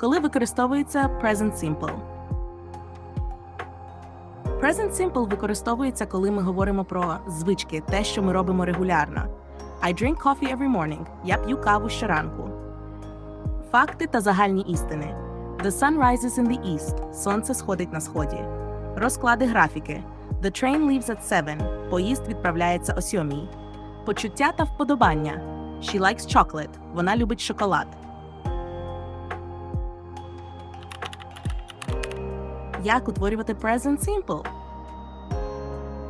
Коли використовується present simple? Present simple використовується, коли ми говоримо про звички, те, що ми робимо регулярно. I drink coffee every morning. Я п'ю каву щоранку. Факти та загальні істини. The sun rises in the east. Сонце сходить на сході. Розклади графіки. The train leaves at 7. Поїзд відправляється о 7. Почуття та вподобання. She likes chocolate. Вона любить шоколад. Як утворювати present simple?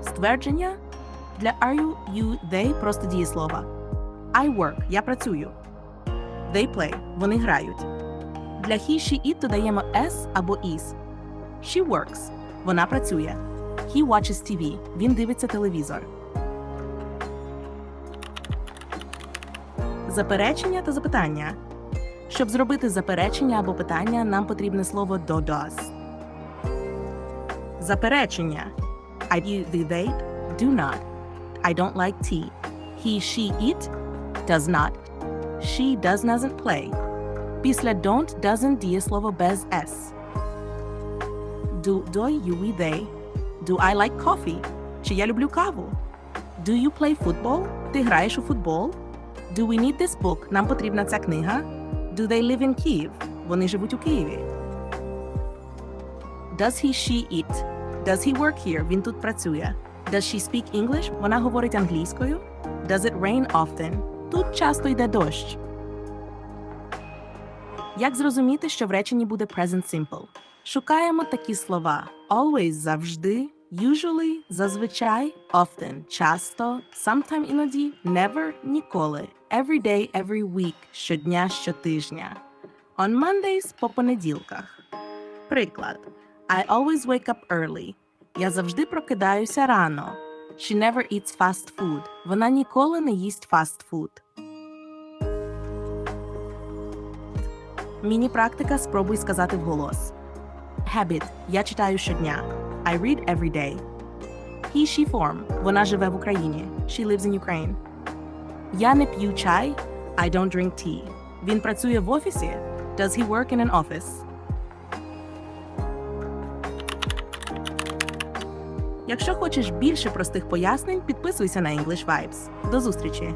Ствердження для are you, you, they просто дієслова. I work – я працюю. They play – вони грають. Для he, she, it додаємо s або is. She works – вона працює. He watches TV – він дивиться телевізор. Заперечення та запитання. Щоб зробити заперечення або питання, нам потрібне слово do does. Заперечення. I do the they do not. I don't like tea. He, she, it does not. She does doesn't play. Після don't doesn't дієслово без s. Do, do you, we, they. Do I like coffee? Чи я люблю каву? Do you play football? Ти граєш у футбол? Do we need this book? Нам потрібна ця книга. Do they live in Kyiv? Вони живуть у Києві. Does he, she eat? Does he work here? Він тут працює. Does she speak English? Вона говорить англійською. Does it rain often? Тут часто йде дощ. Як зрозуміти, що в реченні буде present simple? Шукаємо такі слова: always завжди, usually зазвичай, often часто, sometime іноді, never ніколи, every day, every week щодня, щотижня. On Mondays по понеділках. Приклад. I always wake up early. Я завжди прокидаюся рано. She never eats fast food. Вона ніколи не їсть фастфуд. Міні-практика спробуй сказати вголос. Habit. Я читаю щодня. I read every day. He, she form. Вона живе в Україні. She lives in Ukraine. Я не п'ю чай. I don't drink tea. Він працює в офісі. Does he work in an office? Якщо хочеш більше простих пояснень, підписуйся на English Vibes. До зустрічі!